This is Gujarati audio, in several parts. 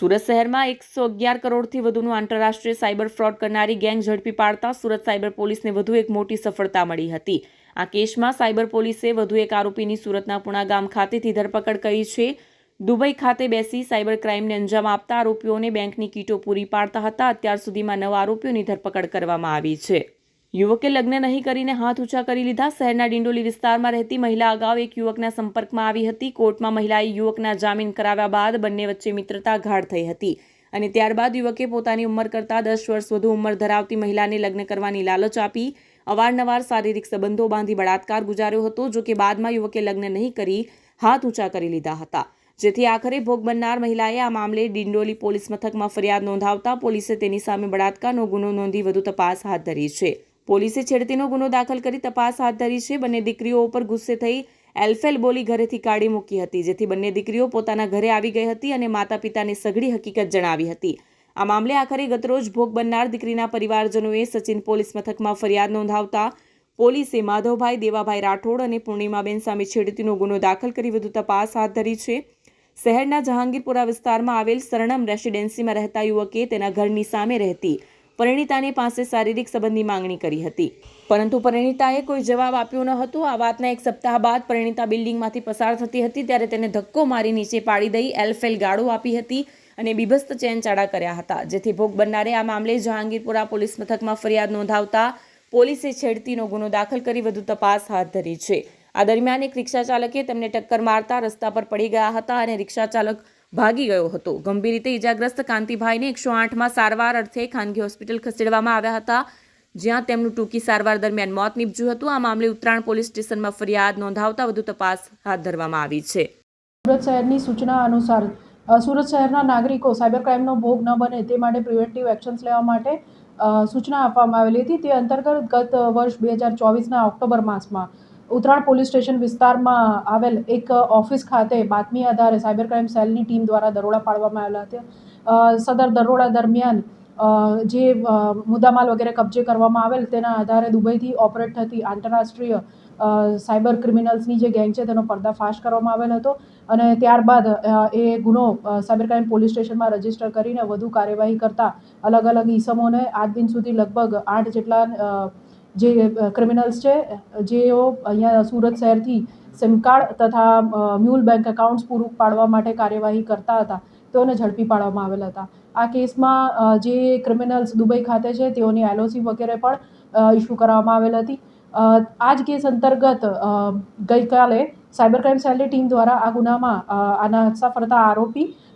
સુરત શહેરમાં એકસો અગિયાર કરોડથી વધુનું આંતરરાષ્ટ્રીય સાયબર ફ્રોડ કરનારી ગેંગ ઝડપી પાડતા સુરત સાયબર પોલીસને વધુ એક મોટી સફળતા મળી હતી. આ કેસમાં સાયબર પોલીસે વધુ એક આરોપીની સુરતના પુણા ગામ ખાતેથી ધરપકડ કરી છે. દુબઈ ખાતે બેસી સાયબર ક્રાઇમને અંજામ આપતા આરોપીઓને બેંકની કીટો પૂરી પાડતા હતા. અત્યાર સુધીમાં નવ આરોપીઓની ધરપકડ કરવામાં આવી છે. યુવકે લગ્ન નહીં કરીને હાથ ઊંચા કરી લીધા. શહેરના ડિંડોલી વિસ્તારમાં રહેતી મહિલા અગાઉ એક યુવકના સંપર્કમાં આવી હતી. કોર્ટમાં મહિલાએ યુવકના જામીન કરાવ્યા બાદ બંને વચ્ચે મિત્રતા ગાઢ થઈ હતી અને ત્યારબાદ યુવકે પોતાની ઉંમર કરતાં દસ વર્ષ વધુ ઉંમર ધરાવતી મહિલાને લગ્ન કરવાની લાલચ આપી. અવારનવાર શારીરિક સંબંધો બાંધી બળાત્કાર ગુજાર્યો હતો, જો કે બાદમાં યુવકે લગ્ન નહીં કરી હાથ ઊંચા કરી લીધા હતા. જેથી આખરે ભોગ બનનાર મહિલાએ આ મામલે ડિંડોલી પોલીસ મથકમાં ફરિયાદ નોંધાવતા પોલીસે તેની સામે બળાત્કારનો ગુનો નોંધી વધુ તપાસ હાથ ધરી છે. પોલીસે છેડતીનો ગુનો દાખલ કરી તપાસ હાથ ધરી છે. બંને દીકરીઓ ઉપર ગુસ્સે થઈ એલ્ફેલ બોલી ઘરેથી કાઢી મૂકી હતી, જેથી બંને દીકરીઓ પોતાના ઘરે આવી ગઈ હતી અને માતા પિતાને સઘળી હકીકત જણાવી હતી. આ મામલે આખરે ગતરોજ ભોગ બનનાર દીકરીના પરિવારજનોએ સચિન પોલીસ મથકમાં ફરિયાદ નોંધાવતા પોલીસે માધવભાઈ, દેવાભાઈ રાઠોડ અને પૂર્ણિમાબેન સામે છેડતીનો ગુનો દાખલ કરી વધુ તપાસ હાથ ધરી છે. શહેરના જહાંગીરપુરા વિસ્તારમાં આવેલ સરણમ રેસિડેન્સીમાં રહેતા યુવકે તેના ઘરની સામે રહેતી પરિણીતાની પાસે શારીરિક સંબંધની માંગણી કરી હતી. પરંતુ પરિણીતાએ કોઈ જવાબ આપ્યો ન હતો. આ વાતના એક સપ્તાહ બાદ પરિણીતા બિલ્ડિંગમાંથી પસાર થતી હતી ત્યારે તેને ધક્કો મારી નીચે પાડી દઈ એલફેલ ગાળો આપી હતી અને બીભસ્ત ચેનચાળા કર્યા હતા. જેથી ભોગ બનનારે આ મામલે જહાંગીરપુરા પોલીસ મથકમાં ફરિયાદ નોંધાવતા પોલીસે છેડતીનો ગુનો દાખલ કરી વધુ તપાસ હાથ ધરી છે. આ દરમિયાન એક રિક્ષા ચાલકે તેમને ટક્કર મારતા રસ્તા પર પડી ગયા હતા અને રિક્ષા ચાલક ભાગી ગયો હતો. ગંભીર રીતે ઇજાગ્રસ્ત કાંતિભાઈને એકસો આઠમાં સારવાર અર્થે ખાનગી હોસ્પિટલ ખસેડવામાં આવ્યા હતા, જ્યાં તેમનું ટૂંકી સારવાર દરમિયાન મોત નીપજ્યું હતું. આ મામલે ઉત્તરાયણ પોલીસ સ્ટેશનમાં ફરિયાદ નોંધાવતા વધુ તપાસ હાથ ધરવામાં આવી છે. સુરત શહેરની સૂચના અનુસાર સુરત શહેરના નાગરિકો સાયબર ક્રાઇમનો ભોગ ન બને તે માટે પ્રિવેન્ટિવ એક્શન્સ લેવા માટે સૂચના આપવામાં આવેલી હતી. તે અંતર્ગત ગત વર્ષ બે હજાર ચોવીસના ઓક્ટોબર માસમાં ઉત્તરાયણ પોલીસ સ્ટેશન વિસ્તારમાં આવેલ એક ઓફિસ ખાતે બાતમી આધારે સાયબર ક્રાઇમ સેલની ટીમ દ્વારા દરોડા પાડવામાં આવેલા હતા. સદર દરોડા દરમિયાન જે મુદ્દામાલ વગેરે કબજે કરવામાં આવેલ તેના આધારે દુબઈથી ઓપરેટ થતી આંતરરાષ્ટ્રીય સાયબર ક્રિમિનલ્સની જે ગેંગ છે તેનો પર્દાફાશ કરવામાં આવેલ હતો અને ત્યારબાદ એ ગુનો સાયબર ક્રાઇમ પોલીસ સ્ટેશનમાં રજિસ્ટર કરીને વધુ કાર્યવાહી કરતા અલગ અલગ ઈસમોને આજ દિન સુધી લગભગ આઠ જેટલા જે ક્રિમિનલ્સ છે જેઓ અહીંયા સુરત શહેરથી સિમ કાર્ડ તથા મ્યુલ બેંક એકાઉન્ટ્સ પૂરું પાડવા માટે કાર્યવાહી કરતા હતા તેઓને ઝડપી પાડવામાં આવેલ હતા. આ કેસમાં જે ક્રિમિનલ્સ દુબઈ ખાતે છે, તેઓની એલઓસી વગેરે પણ ઇસ્યુ કરવામાં આવેલ હતી. આ જ કેસ અંતર્ગત ગઈકાલે સાયબર ક્રાઇમ સેલની ટીમ દ્વારા આ ગુનામાં આના સફળતા આરોપી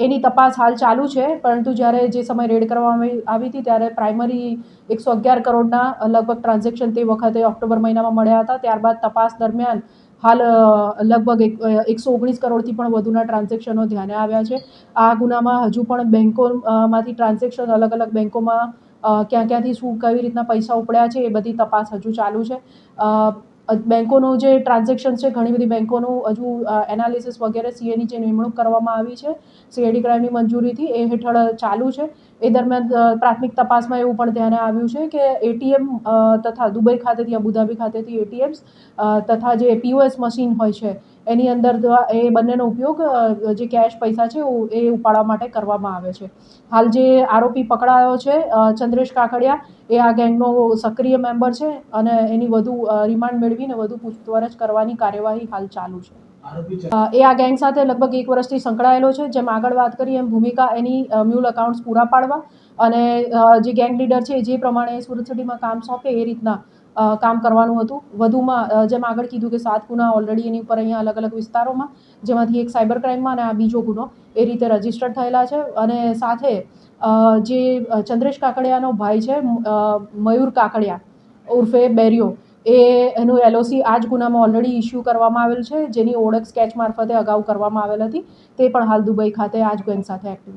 એની તપાસ હાલ ચાલુ છે, પરંતુ જ્યારે જે સમય રેડ કરવામાં આવી- હતી ત્યારે પ્રાઇમરી એકસો અગિયાર કરોડના લગભગ ટ્રાન્ઝેક્શન તે વખતે ઓક્ટોબર મહિનામાં મળ્યા હતા. ત્યારબાદ તપાસ દરમિયાન હાલ લગભગ એક એકસો ઓગણીસ કરોડથી પણ વધુના ટ્રાન્ઝેક્શનો ધ્યાને આવ્યા છે. આ ગુનામાં હજુ પણ બેન્કોમાંથી ટ્રાન્ઝેક્શન અલગ અલગ બેન્કોમાં ક્યાં ક્યાંથી શું કઈ રીતના પૈસા ઉપડ્યા છે એ બધી તપાસ હજુ ચાલુ છે. બેન્કોનું જે ટ્રાન્ઝેક્શન છે, ઘણી બધી બેન્કોનું હજુ એનાલિસિસ વગેરે સીએની જે નિમણૂક કરવામાં આવી છે સીએડી ક્રાઇમની મંજૂરીથી એ હેઠળ ચાલુ છે. એ દરમિયાન પ્રાથમિક તપાસમાં એવું પણ ધ્યાને આવ્યું છે કે એટીએમ તથા દુબઈ ખાતેથી અબુધાબી ખાતેથી એટીએમ્સ તથા જે પીઓએસ મશીન હોય છે, એની અંદર એ બંનેનો ઉપયોગ જે કેશ પૈસા છે એ ઉપાડવા માટે કરવામાં આવે છે. હાલ જે આરોપી પકડાયો છે ચંદ્રેશ કાકડિયા એ આ ગેંગનો સક્રિય મેમ્બર છે અને એની વધુ રિમાન્ડ મેળવીને વધુ પૂછપરછ કરવાની કાર્યવાહી હાલ ચાલુ છે. એ આ ગેંગ સાથે લગભગ એક વર્ષથી સંકળાયેલો છે. જેમ આગળ વાત કરી એમ ભૂમિકા એની મ્યુલ અકાઉન્ટ્સ પૂરા પાડવા અને જે ગેંગ લીડર છે જે પ્રમાણે સુરત સિટીમાં કામ સોંપે એ રીતના કામ કરવાનું હતું. વધુમાં જેમ આગળ કીધું કે સાત ગુના ઓલરેડી એની ઉપર અહીંયા અલગ અલગ વિસ્તારોમાં, જેમાંથી એક સાયબર ક્રાઇમમાં અને આ બીજો ગુનો એ રીતે રજીસ્ટર્ડ થયેલા છે. અને સાથે જે ચંદ્રેશ કાકડિયાનો ભાઈ છે મયુર કાકડિયા ઉર્ફે બેરિયો, એ, એનું એલઓસી આ જ ગુનામાં ઓલરેડી ઇસ્યુ કરવામાં આવેલ છે. જેની ઓળખ સ્કેચ મારફતે અગાઉ કરવામાં આવેલ હતી. તે પણ હાલ દુબઈ ખાતે આ જ ગેંગ સાથે એક્ટિવ